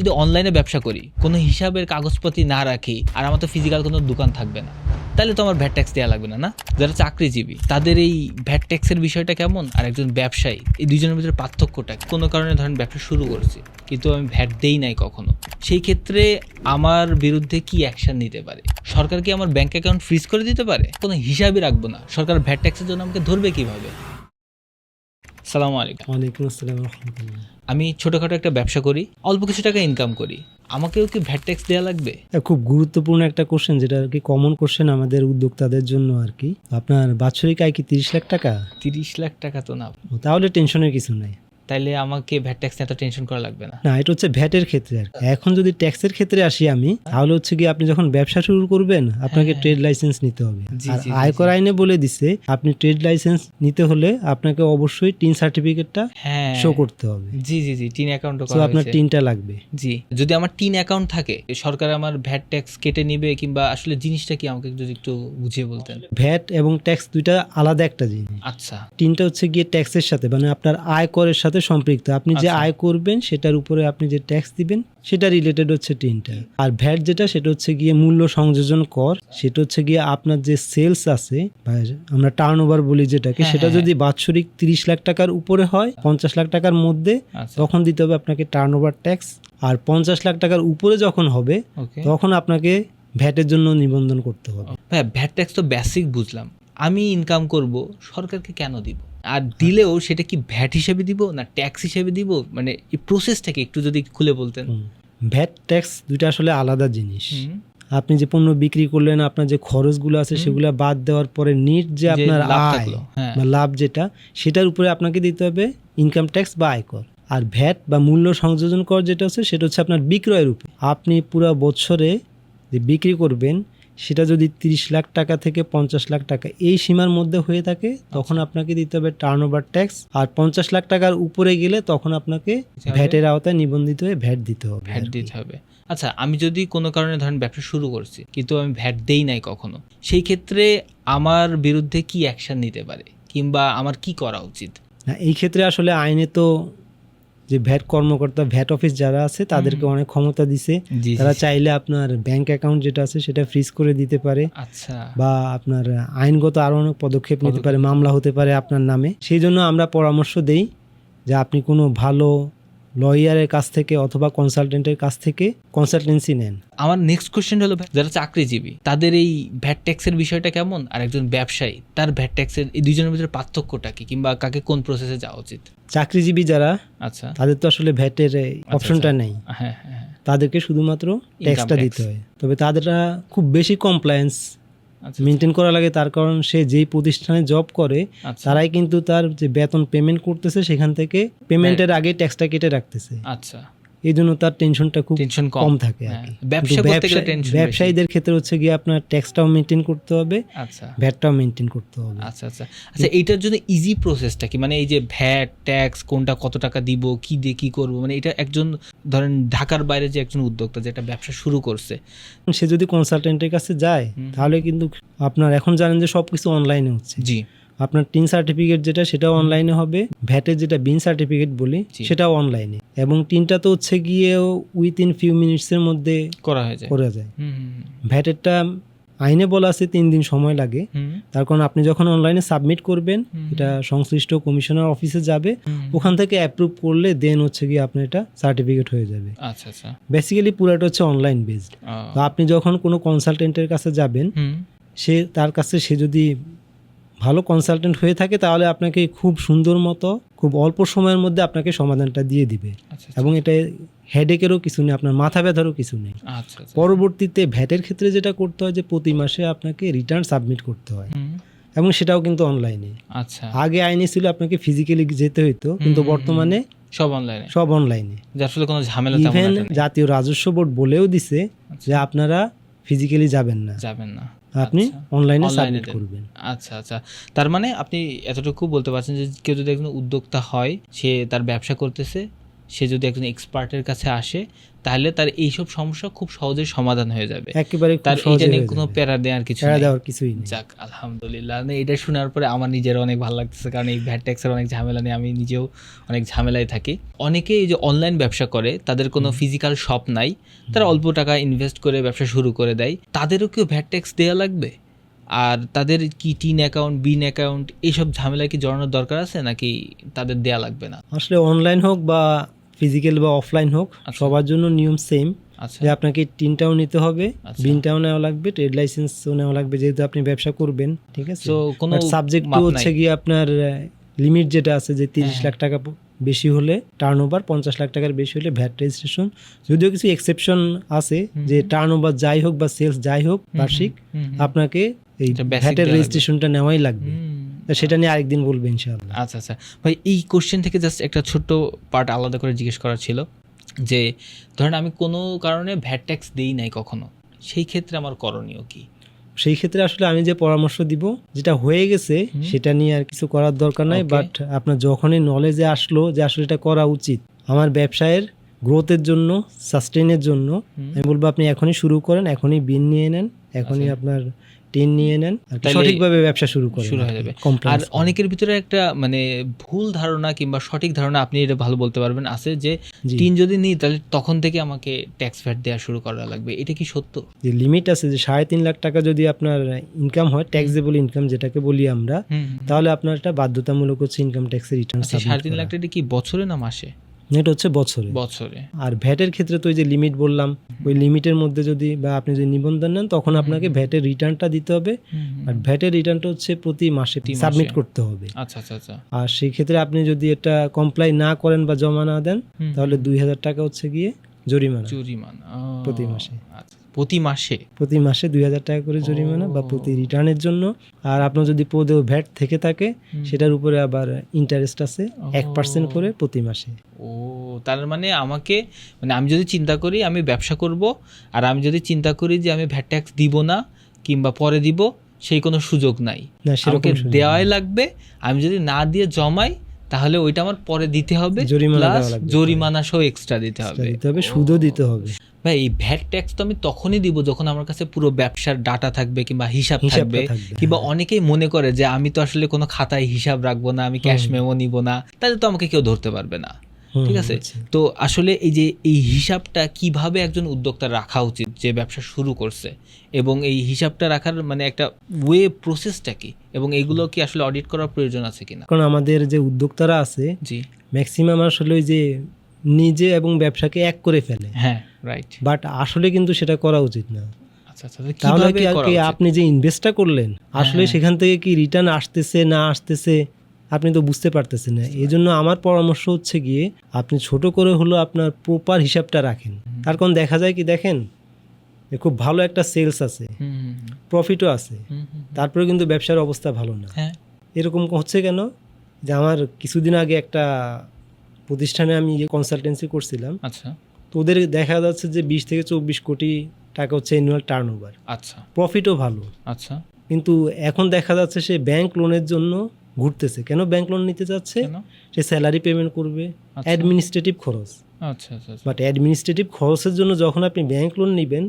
যদি অনলাইনে ব্যবসা করি, কোনো হিসাবের কাগজপাতি না রাখি, আর আমার তো ফিজিক্যাল কোনো দোকান থাকবে না, তাহলে তো আমার ভ্যাট ট্যাক্স দেওয়া লাগবে না না? যারা চাকরিজীবী, তাদের এই ভ্যাট ট্যাক্সের বিষয়টা কেমন? আর একজন ব্যবসায়ী, এই দুজনের ভিতরে পার্থক্যটা কোনো কারণে ধরেন ব্যবসা শুরু করছি, কিন্তু আমি ভ্যাট দেই নাই কখনো, সেই ক্ষেত্রে আমার বিরুদ্ধে কি অ্যাকশন নিতে পারে? সরকার কি আমার ব্যাংক অ্যাকাউন্ট ফ্রিজ করে দিতে পারে? কোনো হিসাবই রাখব না, সরকার ভ্যাট ট্যাক্সের জন্য আমাকে ধরবে কীভাবে? সালামু আলাইকুম। ওয়ালাইকুম আসসালাম রহমতুল্লাহ। আমি ছোটোখাটো একটা ব্যবসা করি অল্প কিছু টাকা ইনকাম করি। আমাকেও কি ভ্যাট ট্যাক্স দেওয়া লাগবে? খুব গুরুত্বপূর্ণ একটা কোশ্চেন যেটা আর কি কমন কোশ্চেন আমাদের উদ্যোক্তাদের জন্য আর কি। আপনার বাৎসরিক আয় কি তিরিশ লাখ টাকা? তিরিশ লাখ টাকা তো না। তাহলে টেনশনের কিছু নাই। তাইলে আমাকে ভ্যাট ট্যাক্স এত টেনশন করা লাগবে না। না এটা হচ্ছে ভ্যাটের ক্ষেত্রে আর এখন যদি ট্যাক্সের ক্ষেত্রে আসি আমি তাহলে হচ্ছে কি আপনি যখন ব্যবসা শুরু করবেন আপনাকে হ্যাঁ। ট্রেড লাইসেন্স নিতে হবে। আর আয়কর আইনে বলে দিছে আপনি ট্রেড লাইসেন্স নিতে হলে আপনাকে অবশ্যই টিন সার্টিফিকেটটা হ্যাঁ। শো করতে হবে। জি জি জি টিন অ্যাকাউন্টও তো আপনার। টিনটা লাগবে। জি। যদি আমার টিন অ্যাকাউন্ট থাকে সরকার আমার ভ্যাট ট্যাক্স কেটে নিবে কিংবা আসলে জিনিসটা কি আমাকে যদি একটু বুঝিয়ে বলতেন? ভ্যাট এবং ট্যাক্স দুইটা আলাদা একটা জিনিস। আচ্ছা। তিনটা হচ্ছে গিয়ে ট্যাক্সের সাথে মানে আপনার আয় করের সাথে সম্পৃক্ত। আপনি যে আচ্ছা। আয় করবেন সেটার উপরে আপনি যে ট্যাক্স দিবেন সেটা রিলেটেড হচ্ছে তিনটা আর ভ্যাট যেটা সেটা হচ্ছে গিয়ে মূল্য সংযোজন কর। সেটা হচ্ছে গিয়ে আপনার যে সেলস আছে আমরা টার্ন ওভার বলি যেটাকে হ্যাঁ, সেটা হ্যাঁ, যদি বাৎসরিক তিরিশ লাখ টাকার উপরে হয় পঞ্চাশ লাখ টাকার মধ্যে আচ্ছা। তখন দিতে হবে আপনাকে টার্ন ওভার ট্যাক্স আর পঞ্চাশ লাখ টাকার উপরে যখন হবে তখন আপনাকে ভ্যাটের জন্য নিবন্ধন করতে হবে। ভ্যাট ট্যাক্স তো বেসিক বুঝলাম। আমি ইনকাম করব সরকারকে কেন দিব? আর দিলেও সেটা কি ভ্যাট হিসেবে দিব না ট্যাক্স হিসেবে দিব? মানে এই প্রসেসটাকে একটু যদি খুলে বলতেন। ভ্যাট ট্যাক্স দুইটা আসলে আলাদা জিনিস। আপনি যে পণ্য বিক্রি করলেন আপনার যে খরচগুলো আছে সেগুলো বাদ দেওয়ার পরে নিট যে আপনার লাভ আয় হ্যাঁ। বা লাভ যেটা সেটার উপরে আপনাকে দিতে হবে ইনকাম ট্যাক্স বা আয়কর। আর ভ্যাট বা মূল্য সংযোজন কর যেটা হচ্ছে সেটা হচ্ছে আপনার বিক্রয়ের উপর। আপনি পুরো বছরে যে বিক্রি করবেন সেটা যদি তিরিশ লাখ টাকা থেকে পঞ্চাশ লাখ টাকা এই সীমার মধ্যে হয়ে থাকে তখন আপনাকে দিতে হবে টার্ন ওভার ট্যাক্স আর পঞ্চাশ লাখ টাকার উপরে গেলে তখন আপনাকে ভ্যাটের আওতায় নিবন্ধিত হয়ে ভ্যাট দিতে হবে। ভ্যাট দিতে হবে। আচ্ছা আমি যদি কোনো কারণে ধরেন ব্যবসা শুরু করছি কিন্তু আমি ভ্যাট দেই নাই কখনো সেই ক্ষেত্রে আমার বিরুদ্ধে কি অ্যাকশন নিতে পারে? কিংবা আমার কি করা উচিত? না এই ক্ষেত্রে আসলে আইনে তো যে ভ্যাট কর্মকর্তা ভ্যাট অফিস যারা আছে তাদেরকে অনেক ক্ষমতা দিছে। তারা চাইলে আপনার ব্যাংক অ্যাকাউন্ট যেটা আছে সেটা ফ্রিজ করে দিতে পারে। আচ্ছা। বা আপনার আইনগত আরও অনেক পদক্ষেপ নিতে পারে মামলা হতে পারে আপনার নামে। সেই জন্য আমরা পরামর্শ দেই যে আপনি কোনো ভালো লয়ারের কাছ থেকে অথবা কনসালটেন্টের কাছ থেকে কনসালটেন্সি নেন। আমার নেক্সট কোশ্চেন হলো যারা চাকরিজীবী তাদের এই ভ্যাট ট্যাক্সের বিষয়টা কেমন? আর একজন ব্যবসায়ী তার ভ্যাট ট্যাক্সের এই দুজনের ভিতরে পার্থক্যটা কি? কিংবা কাকে কোন প্রসেসে যাওয়া উচিত? চাকরিজীবী যারা আচ্ছা। তাদের তো আসলে ভ্যাটের অপশনটা নেই। হ্যাঁ হ্যাঁ হ্যাঁ। তাদেরকে শুধুমাত্র ট্যাক্সটা দিতে হয়। তবে তাদেরটা খুব বেশি কমপ্লায়েন্স আচ্ছা মেনটেন করা লাগে তার কারণ সে যেই প্রতিষ্ঠানে জব করে আচ্ছা। তারাই কিন্তু তার যে বেতন পেমেন্ট করতেছে সেখান থেকে পেমেন্টের আগে ট্যাক্সটা কেটে রাখতেছে। আচ্ছা। এই জন্য তার টেনশনটা খুব টেনশন কম। থাকে হ্যাঁ, ব্যবসায়ীদের ক্ষেত্রে হচ্ছে গিয়ে আপনার ট্যাক্সটাও মেনটেন করতে হবে আচ্ছা। ভ্যাটটাও মেনটেন করতে হবে। আচ্ছা আচ্ছা। আচ্ছা এইটার জন্য ইজি প্রসেসটা কি? মানে এই যে ভ্যাট ট্যাক্স কোনটা কত টাকা দিব কি দিয়ে কি করব? মানে এটা একজন ধরেন ঢাকার বাইরে যে একজন উদ্যোক্তা যে একটা ব্যবসা শুরু করছে। সে যদি কনসালটেন্টের কাছে যায় তাহলে কিন্তু আপনার এখন জানেন যে সবকিছু অনলাইনে হচ্ছে। জি। আপনার টিন সার্টিফিকেট যেটা সেটাও অনলাইনে হবে। ভ্যাটের যেটা বিন সার্টিফিকেট বলি। সেটাও অনলাইনে এবং টিনটা তো হচ্ছে গিয়ে উইথিন ফিউ মিনিটসের মধ্যে করা হয়ে যায়। করা যায়। ভ্যাটেরটা আইনে বলা আছে তিন দিন সময় লাগে। তার কারণ আপনি যখন অনলাইনে সাবমিট করবেন এটা সংশ্লিষ্ট কমিশনার অফিসে যাবে। ওখান থেকে অ্যাপ্রুভ করলে দেন হচ্ছে গিয়ে আপনার এটা সার্টিফিকেট হয়ে যাবে। আচ্ছা আচ্ছা। বেসিক্যালি পুরোটা হচ্ছে অনলাইন বেসড আপনি যখন কোনো কনসালটেন্টের কাছে যাবেন সে তার কাছে সে যদি ভালো কনসালটেন্ট হয়ে থাকে তাহলে আপনাকে খুব সুন্দর মতো খুব অল্প সময়ের মধ্যে আপনাকে সমাধানটা দিয়ে দিবে। আচ্ছা এবং এটা হেডেকেরও কিছু নেই আপনার মাথা ব্যথারও কিছু নেই। আচ্ছা আচ্ছা পরবর্তীতে ভ্যাটের ক্ষেত্রে যেটা করতে হয় যে প্রতি মাসে আপনাকে রিটার্ন সাবমিট করতে হয়। এবং সেটাও কিন্তু অনলাইনে আচ্ছা। আগে আইনে ছিল আপনাকে ফিজিক্যালি যেতে হতো কিন্তু বর্তমানে সব অনলাইনে সব অনলাইনে যার ফলে কোনো ঝামেলা ইভেন জাতীয় রাজস্ব বোর্ড বলেও দিছে আচ্ছা, যে আপনারা ফিজিক্যালি যাবেন না। যাবেন না। আপনি আচ্ছা। অনলাইনে সাবমিট করবেন। আচ্ছা আচ্ছা। তার মানে আপনি এতটুকু বলতে পারছেন যে কেউ যদি একজন উদ্যোক্তা হয় সে তার ব্যবসা করতেছে সে যদি একজন এক্সপার্টের কাছে আসে তাহলে তার এইসব সমস্যা খুব সহজেই সমাধান হয়ে যাবে। একেবারে তার সহজে এটা নিয়ে কোনো প্যারা দেওয়ার কিছু দেওয়ার কিছুই নেই। যাক আলহামদুলিল্লাহ। মানে এটা শোনার পরে আমার নিজের অনেক ভালো লাগতেছে কারণ এই ভ্যাট ট্যাক্সের অনেক ঝামেলা নিয়ে আমি নিজেও অনেক ঝামেলায় থাকি। অনেকে এই যে অনলাইন ব্যবসা করে তাদের কোনো ফিজিক্যাল শপ নাই তারা অল্প টাকা ইনভেস্ট করে ব্যবসা শুরু করে দেয়। তাদেরও কেউ ভ্যাট ট্যাক্স দেওয়া লাগবে? আর তাদের কি টিন অ্যাকাউন্ট বিন অ্যাকাউন্ট এইসব ঝামেলায় কি জড়ানোর দরকার আছে নাকি তাদের দেয়া লাগবে না? আসলে অনলাইন হোক বা ফিজিক্যাল বা অফলাইন হোক আচ্ছা। সবার জন্য নিয়ম সেম আচ্ছা যে আপনাকে টিনটাও নিতে হবে আচ্ছা। বিনটাও নেওয়া লাগবে ট্রেড লাইসেন্সও নেওয়া লাগবে যেহেতু আপনি ব্যবসা করবেন ঠিক আছে কোনো সাবজেক্ট হচ্ছে গিয়ে আপনার লিমিট যেটা আছে যে তিরিশ হ্যাঁ। লাখ টাকা বেশি হলে টার্ন ওভার পঞ্চাশ লাখ টাকার বেশি হলে ভ্যাট রেজিস্ট্রেশন যদিও কিছু এক্সেপশন আছে যে টার্ন ওভার যাই হোক বা সেলস যাই হোক বার্ষিক। আপনাকে এই ভ্যাটের রেজিস্ট্রেশনটা নেওয়াই লাগবে। তা সেটা নিয়ে আরেকদিন বলব ইনশাআল্লাহ। আচ্ছা আচ্ছা। ভাই এই কোশ্চেন থেকে জাস্ট একটা ছোট্ট পার্ট আলাদা করে জিজ্ঞেস করার ছিল যে ধরেন আমি কোনো কারণে ভ্যাট ট্যাক্স দিই নাই কখনো সেই ক্ষেত্রে আমার করণীয় কি? সেই ক্ষেত্রে আসলে আমি যে পরামর্শ দিব যেটা হয়ে গেছে সেটা নিয়ে আর কিছু করার দরকার নাই বাট আপনার যখনই নলেজে আসলো যে আসলে এটা করা উচিত আমার ব্যবসায়ের গ্রোথের জন্য সাস্টেনের জন্য আমি বলব আপনি এখনই শুরু করেন এখনই বিন নিয়ে নেন এখনই আচ্ছা। আপনার টিন নিয়ে নেন সঠিকভাবে ব্যবসা শুরু করেন। শুরু হয়ে যাবে। আর অনেকের ভিতরে একটা মানে ভুল ধারণা কিংবা সঠিক ধারণা আপনি এটা ভালো বলতে পারবেন আছে যে। টিন যদি নিই তাহলে তখন থেকে আমাকে ট্যাক্স ভ্যাট দেওয়া শুরু করা লাগবে। এটা কি সত্য? যে লিমিট আছে যে সাড়ে তিন লাখ টাকা যদি আপনার ইনকাম হয় ট্যাক্সেবল ইনকাম যেটাকে বলি আমরা তাহলে আপনার এটা বাধ্যতামূলক হচ্ছে ইনকাম ট্যাক্সের রিটার্ন সাড়ে তিন লাখ টাকা কি বছরে না মাসে? এটা হচ্ছে বছরে। বছরে। আর ভ্যাটের ক্ষেত্রে তো ওই যে লিমিট বললাম ওই লিমিটের মধ্যে যদি বা আপনি যদি নিবন্ধন নেন তখন আপনাকে ভ্যাটের রিটার্নটা দিতে হবে। আর ভ্যাটের রিটার্নটা হচ্ছে প্রতি মাসে সাবমিট করতে হবে। আচ্ছা আচ্ছা আচ্ছা। আর সেই ক্ষেত্রে আপনি যদি এটা কমপ্লাই না করেন বা জমা না দেন তাহলে দুই হাজার টাকা হচ্ছে গিয়ে জরিমানা। জরিমানা প্রতি মাসে। আচ্ছা প্রতি মাসে? প্রতি মাসে দুই হাজার টাকা করে জরিমানা বা প্রতি রিটার্নের জন্য। আর আপনার যদি পদেও ভ্যাট থেকে থাকে সেটার উপরে আবার ইন্টারেস্ট আছে এক পার্সেন্ট করে প্রতি মাসে। ও তার মানে আমাকে মানে আমি যদি চিন্তা করি আমি ব্যবসা করব আর আমি যদি চিন্তা করি যে আমি ভ্যাট ট্যাক্স দিব না কিংবা পরে দিব সেই কোনো সুযোগ নাই। না আমাকে সেরকম দেওয়াই লাগবে আমি যদি না দিয়ে জমাই তাহলে ওইটা আমার পরে দিতে হবে জরিমানা। জরিমানা সহ এক্সট্রা দিতে হবে। দিতে হবে সুদও দিতে হবে। ভাই এই ভ্যাট ট্যাক্স তো আমি তখনই দিব যখন আমার কাছে পুরো ব্যবসার ডাটা থাকবে কিংবা হিসাব থাকবে। থাকবে, কিংবা হ্যাঁ। অনেকেই মনে করে যে আমি তো আসলে কোনো খাতায় হিসাব রাখব না আমি ক্যাশ। মেমো নিব না তাহলে তো আমাকে কেউ ধরতে পারবে না। ঠিক আছে। তো আসলে এই যে এই হিসাবটা কীভাবে একজন উদ্যোক্তা রাখা উচিত যে ব্যবসা শুরু করছে এবং এই হিসাবটা রাখার মানে একটা ওয়ে প্রসেসটা কি এবং এগুলো কি আসলে অডিট করার প্রয়োজন আছে কিনা? কারণ আমাদের যে উদ্যোক্তারা আছে জি। ম্যাক্সিমাম আসলে ওই যে নিজে এবং ব্যবসাকে এক করে ফেলে। হ্যাঁ। রাইট বাট আসলে কিন্তু সেটা করা উচিত না। আচ্ছা আচ্ছা তাহলে কি আর কি আপনি যে ইনভেস্টটা করলেন আসলে হ্যাঁ। সেখান থেকে কি রিটার্ন আসতেছে না আসতেছে আপনি তো বুঝতে পারতেছেন না। এই জন্য আমার পরামর্শ হচ্ছে গিয়ে আপনি ছোট করে হলো আপনার প্রপার হিসাবটা রাখেন। তার কারণ দেখা যায় কি দেখেন খুব ভালো একটা সেলস আছে প্রফিটও আছে। তারপরে কিন্তু ব্যবসার অবস্থা ভালো না। হ্যাঁ। এরকম হচ্ছে কেন? যে আমার কিছুদিন আগে একটা প্রতিষ্ঠানে আমি কনসালটেন্সি করছিলাম আচ্ছা। তো ওদের দেখা যাচ্ছে যে বিশ থেকে চব্বিশ কোটি টাকা হচ্ছে অ্যানুয়াল টার্ন ওভার আচ্ছা প্রফিটও ভালো। আচ্ছা। কিন্তু এখন দেখা যাচ্ছে সে ব্যাংক লোনের জন্য ঘুরতেছে। কেন ব্যাংক লোন নিতে যাচ্ছে সে স্যালারি পেমেন্ট করবে আচ্ছা। অ্যাডমিনিস্ট্রেটিভ খরচ। আচ্ছা আচ্ছা আচ্ছা। বাট অ্যাডমিনিস্ট্রেটিভ খরচের জন্য যখন আপনি ব্যাংক লোন নেবেন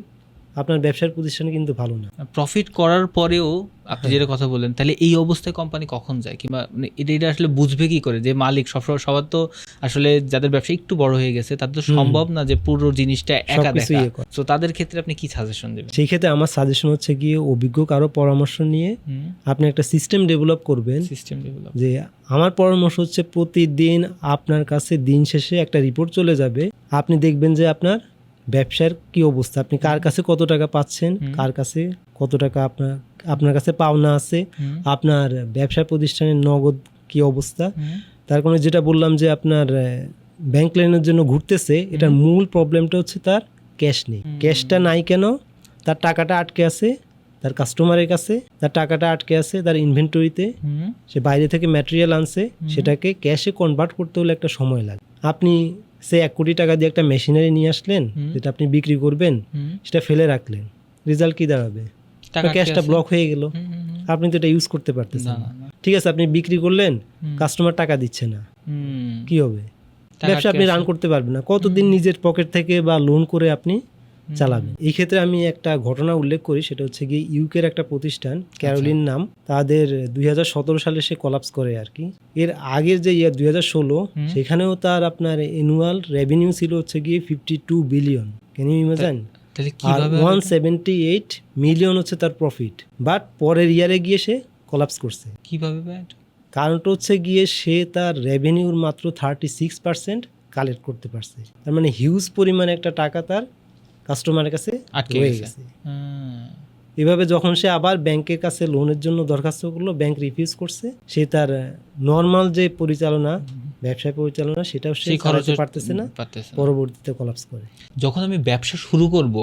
আপনার ব্যবসার প্রতিষ্ঠান কিন্তু ভালো না। প্রফিট করার পরেও। আপনি যেটা কথা বললেন তাহলে এই অবস্থায় কোম্পানি কখন যায়? কিংবা মানে এটা এটা আসলে বুঝবে কি করে? যে মালিক সবসময় সবার তো আসলে যাদের ব্যবসা একটু বড় হয়ে গেছে তাদের তো সম্ভব না যে পুরো জিনিসটা একা দেখা। ইয়ে। তো তাদের ক্ষেত্রে আপনি কি সাজেশন দেবেন? সেই ক্ষেত্রে আমার সাজেশন হচ্ছে গিয়ে অভিজ্ঞ কারও পরামর্শ নিয়ে আপনি একটা সিস্টেম ডেভেলপ করবেন। সিস্টেম ডেভেলপ যে আমার পরামর্শ হচ্ছে প্রতিদিন আপনার কাছে দিন শেষে একটা রিপোর্ট চলে যাবে। আপনি দেখবেন যে আপনার ব্যবসার কি অবস্থা? আপনি কার কাছে কত টাকা পাচ্ছেন? কার কাছে কত টাকা আপনার আপনার কাছে পাওনা আছে? আপনার ব্যবসা প্রতিষ্ঠানের নগদ কি অবস্থা? তার কারণে যেটা বললাম যে আপনার ব্যাংক লাইনের জন্য ঘুরতেছে এটার মূল প্রবলেমটা হচ্ছে তার ক্যাশ নেই। ক্যাশটা নাই কেন? তার টাকাটা আটকে আছে তার কাস্টমারের কাছে তার টাকাটা আটকে আছে তার ইনভেন্টরিতে সে বাইরে থেকে ম্যাটেরিয়াল আনছে সেটাকে ক্যাশে কনভার্ট করতে হলে একটা সময় লাগে। আপনি সে এক কোটি টাকা দিয়ে একটা মেশিনারি নিয়ে আসলেন যেটা আপনি বিক্রি করবেন সেটা ফেলে রাখলেন। রেজাল্ট কি দাঁড়াবে? ক্যাশটা ব্লক হয়ে গেল। আপনি তো এটা ইউজ করতে পারতেছেন না ঠিক আছে আপনি বিক্রি করলেন কাস্টমার টাকা দিচ্ছে না। কি হবে? ব্যবসা আপনি রান করতে পারবেন না। কতদিন নিজের পকেট থেকে বা লোন করে আপনি চালাবেন এই ক্ষেত্রে আমি একটা ঘটনা উল্লেখ করি সেটা হচ্ছে গিয়ে ইউকের একটা প্রতিষ্ঠান ক্যারোলিন নাম তাদের দুই হাজার সতেরো সালে সে কলাপস করে আর কি। এর আগের যে ইয়ার দুই। সেখানেও তার আপনার অ্যানুয়াল রেভিনিউ ছিল হচ্ছে গিয়ে fifty two billion can you imagine R one seventy eight million হচ্ছে তার প্রফিট বাট পরের ইয়ারে গিয়ে সে কলাপস করছে। কীভাবে কারণটা হচ্ছে গিয়ে সে তার রেভিনিউর মাত্র থার্টি সিক্স পার্সেন্ট কালেক্ট করতে পারছে। তার মানে হিউজ পরিমাণে একটা টাকা তার কাস্টমারের কাছে আটকে। গেছে। এভাবে যখন সে আবার ব্যাংকের কাছে লোনের জন্য দরখাস্ত করল ব্যাংক রিফিউজ করছে সে তার নর্মাল যে পরিচালনা ব্যবসায় পরিচালনা সেটাও সে খরচ পারতেছে না পরবর্তীতে কলাপস করে। যখন আমি ব্যবসা শুরু করব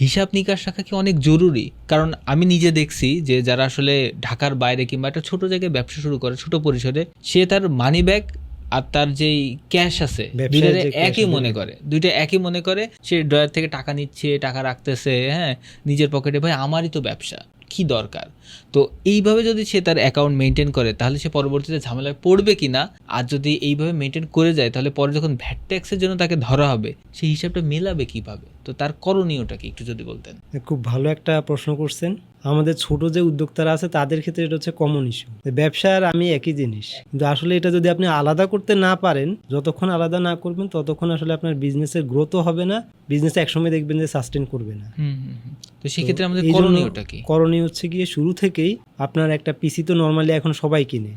হিসাব নিকাশ রাখা কি অনেক জরুরি? কারণ আমি নিজে দেখছি যে যারা আসলে ঢাকার বাইরে কিংবা একটা ছোট জায়গায় ব্যবসা শুরু করে ছোট পরিসরে সে তার মানি ব্যাগ আর তার যেই ক্যাশ আছে দুইটা দুইটারে একই মনে করে। দুইটা একই মনে করে সে ড্রয়ার থেকে টাকা নিচ্ছে টাকা রাখতেছে হ্যাঁ নিজের পকেটে ভাই আমারই তো ব্যবসা কি দরকার? তো এইভাবে যদি সে তার অ্যাকাউন্ট মেনটেন করে তাহলে সে পরবর্তীতে ঝামেলায় পড়বে কিনা? আর যদি এইভাবে মেনটেন করে যায় তাহলে পরে যখন ভ্যাট ট্যাক্সের জন্য তাকে ধরা হবে সেই হিসাবটা মেলাবে কীভাবে? তো তার করণীয়টা কি? একটু যদি বলতেন। খুব ভালো একটা প্রশ্ন করছেন। আমাদের ছোট যে উদ্যোক্তারা আছে তাদের ক্ষেত্রে এটা হচ্ছে কমন ইস্যু ব্যবসার আমি একই জিনিস। কিন্তু আসলে এটা যদি আপনি আলাদা করতে না পারেন যতক্ষণ আলাদা না করবেন ততক্ষণ আসলে আপনার বিজনেসের গ্রোথও হবে না। বিজনেস একসময় দেখবেন যে সাস্টেন করবে না। তো সেক্ষেত্রে আমাদের করণীয়টা কি? করণীয় হচ্ছে গিয়ে শুরু থেকেই আপনার একটা পিসি তো নর্মালি এখন সবাই কিনে।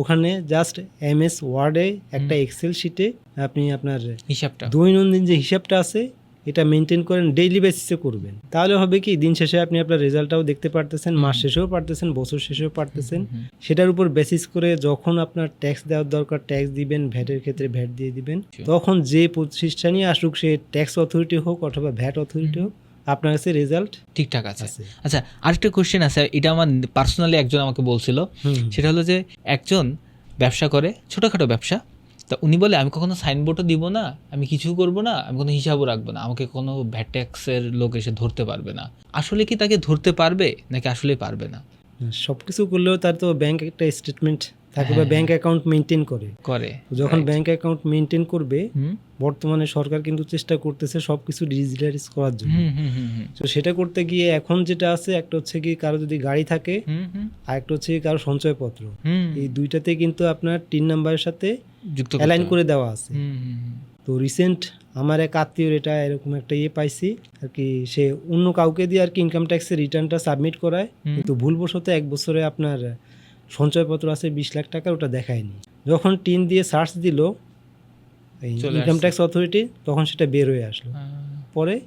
ওখানে জাস্ট এম এস ওয়ার্ডে একটা এক্সেল শিটে আপনি আপনার হিসাবটা। দৈনন্দিন যে হিসাবটা আছে এটা মেনটেন করেন ডেইলি বেসিসে করবেন। তাহলে হবে কি দিন শেষে আপনি আপনার রেজাল্টটাও দেখতে পারতেছেন মাস শেষেও পারতেছেন বছর শেষেও পারতেছেন। সেটার উপর বেসিস করে যখন আপনার ট্যাক্স দেওয়ার দরকার ট্যাক্স দিবেন ভ্যাটের ক্ষেত্রে ভ্যাট দিয়ে দিবেন তখন যে প্রতিষ্ঠানই আসুক সে ট্যাক্স অথরিটি হোক অথবা ভ্যাট অথরিটি হোক আপনার কাছে রেজাল্ট ঠিকঠাক আছে। আচ্ছা আরেকটা কোশ্চেন আছে এটা আমার পার্সোনালি একজন আমাকে বলছিল। সেটা হলো যে একজন ব্যবসা করে ছোটোখাটো ব্যবসা তা উনি বলে আমি কখনো সাইনবোর্ডও দিব না আমি কিছু করব না আমি কোনো হিসাবও রাখব না আমাকে কোনো ভ্যাট ট্যাক্সের লোক এসে ধরতে পারবে না। আসলে কি তাকে ধরতে পারবে নাকি আসলে পারবে না? সব কিছু করলেও তার তো ব্যাংক একটা স্টেটমেন্ট থাকে বা ব্যাংক অ্যাকাউন্ট মেনটেন করে। করে যখন. ব্যাংক অ্যাকাউন্ট মেনটেন করবে বর্তমানে সরকার কিন্তু চেষ্টা করতেছে সব কিছু ডিজিটালাইজ করার জন্য। তো সেটা করতে গিয়ে এখন যেটা আছে একটা হচ্ছে কি কারও যদি গাড়ি থাকে আর একটা হচ্ছে কারও সঞ্চয়পত্র। এই দুইটাতে কিন্তু আপনার তিন নাম্বারের সাথে যুক্ত অ্যালাইন করে দেওয়া আছে। তো রিসেন্ট আমার এক আত্মীয়র এটা এরকম একটা ইয়ে পাইছি আর কি সে অন্য কাউকে দিয়ে আর কি ইনকাম ট্যাক্সের রিটার্নটা সাবমিট করায়। কিন্তু ভুলবশত এক বছরে আপনার সঞ্চয়পত্র আছে বিশ লাখ টাকা ওটা দেখায়নি। যখন টিন দিয়ে সার্চ দিল এই ইনকাম ট্যাক্স অথরিটি তখন সেটা বের হয়ে আসলো। পরে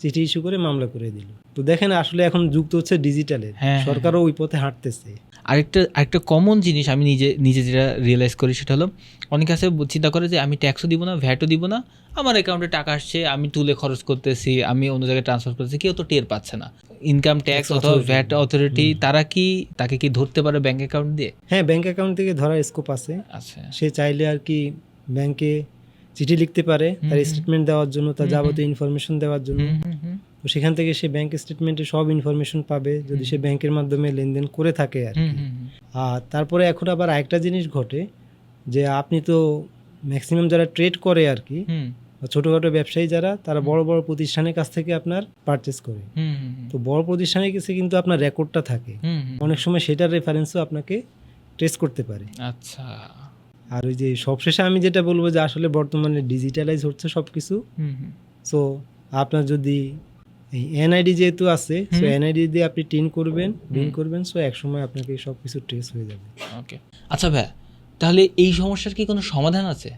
চিঠি ইস্যু করে মামলা করে দিল। তো দেখেন আসলে এখন যুক্ত হচ্ছে ডিজিটালে হ্যাঁ, সরকারও ওই পথে হাঁটতেছে। আরেকটা আরেকটা কমন জিনিস আমি নিজে নিজে যেটা রিয়েলাইজ করি সেটা হলো অনেক আছে চিন্তা করে যে আমি ট্যাক্সও দিব না ভ্যাটও দিব না আমার অ্যাকাউন্টে টাকা আসছে আমি তুলে খরচ করতেছি আমি অন্য জায়গায় ট্রান্সফার করতেছি কেউ তো টের পাচ্ছে না। ইনকাম ট্যাক্স অথবা ভ্যাট অথরিটি তারা কি তাকে কি ধরতে পারে ব্যাংক অ্যাকাউন্ট দিয়ে? হ্যাঁ ব্যাংক অ্যাকাউন্ট থেকে ধরার স্কোপ আছে। আচ্ছা। সে চাইলে আর কি ব্যাংকে চিঠি লিখতে পারে তার। স্টেটমেন্ট দেওয়ার জন্য তার যাবতীয় ইনফরমেশন দেওয়ার জন্য। তো সেখান থেকে সে ব্যাংক স্টেটমেন্টে সব ইনফরমেশন পাবে যদি সে ব্যাংকের মাধ্যমে লেনদেন করে থাকে আর কি। হুম হুম। আর তারপরে এখন আবার আরেকটা জিনিস ঘটে যে আপনি তো ম্যাক্সিমাম যারা ট্রেড করে আর কি হুম। ছোটোখাটো ব্যবসায়ী যারা তারা বড় বড় প্রতিষ্ঠানের কাছ থেকে আপনার পারচেস করে। হুম হুম হুম। তো বড় প্রতিষ্ঠানের কাছে কিন্তু আপনার রেকর্ডটা থাকে। অনেক সময় সেটার রেফারেন্সও আপনাকে ট্রেস করতে পারে। আচ্ছা। আর ওই যে সবশেষে আমি যেটা বলব যে আসলে বর্তমানে ডিজিটালাইজ হচ্ছে সব কিছু সো আপনার যদি এই এনআইডি যেহেতু আছে সো এনআইডি দিয়ে আপনি টিন করবেন বিন করবেন সো এক সময় আপনাকে সব কিছু ট্রেস হয়ে যাবে। ওকে আচ্ছা ভাই তাহলে এই সমস্যার কি কোনো সমাধান আছে?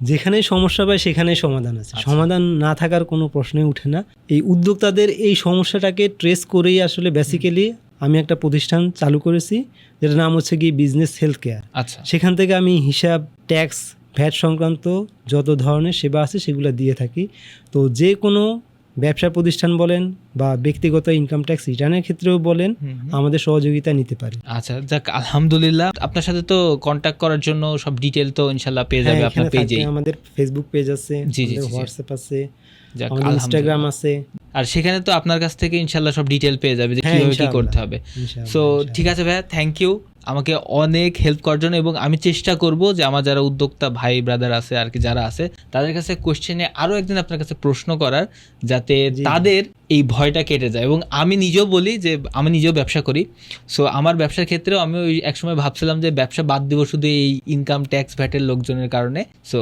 যেখানেই সমস্যা পায় সেখানেই সমাধান আছে। আচ্ছা। সমাধান না থাকার কোনো প্রশ্নই উঠে না। এই উদ্যোক্তাদের এই সমস্যাটাকে ট্রেস করেই আসলে বেসিক্যালি আমি একটা প্রতিষ্ঠান চালু করেছি যেটার নাম হচ্ছে কি বিজনেস হেলথ কেয়ার আচ্ছা। সেখান থেকে আমি হিসাব ট্যাক্স ভ্যাট সংক্রান্ত যত ধরনের সেবা আছে সেগুলো দিয়ে থাকি। তো যে কোনো ব্যবসা প্রতিষ্ঠান বলেন বা ব্যক্তিগত ইনকাম ট্যাক্স রিটার্নের ক্ষেত্রেও বলেন। আমাদের সহযোগিতা নিতে পারি আচ্ছা যাক আলহামদুলিল্লাহ আপনার সাথে তো কন্ট্যাক্ট করার জন্য সব ডিটেল তো ইনশাল্লাহ পেয়ে যাবে হ্যাঁ, আপনার পেজে আমাদের ফেসবুক পেজ আছে। হোয়াটসঅ্যাপ আছে আমাদের ইনস্টাগ্রাম আছে। আর সেখানে তো আপনার কাছ থেকে ইনশাল্লাহ সব ডিটেল পেয়ে যাবে যে হ্যাঁ, কীভাবে কি করতে হবে। সো ঠিক আছে ভাইয়া থ্যাংক ইউ আমাকে অনেক হেল্প করার জন্য এবং আমি চেষ্টা করব যে আমার যারা উদ্যোক্তা ভাই ব্রাদার আছে আর কি যারা আছে তাদের কাছে কোশ্চেনে আরও একদিন আপনার কাছে প্রশ্ন করার যাতে তাদের এই ভয়টা কেটে যায়। এবং আমি নিজেও বলি যে আমি নিজেও ব্যবসা করি। সো আমার ব্যবসার ক্ষেত্রেও আমি ওই একসময় ভাবছিলাম যে ব্যবসা বাদ দিব শুধু এই ইনকাম ট্যাক্স ভ্যাটের লোকজনের কারণে। সো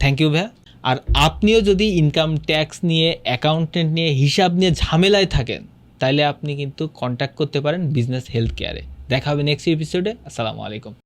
থ্যাংক ইউ ভাইয়া। আর আপনিও যদি ইনকাম ট্যাক্স নিয়ে অ্যাকাউন্টেন্ট নিয়ে হিসাব নিয়ে ঝামেলায় থাকেন তাহলে আপনি কিন্তু কন্ট্যাক্ট করতে পারেন বিজনেস হেলথ কেয়ারে দেখা হবে নেক্সট এপিসোডে আসসালামু আলাইকুম।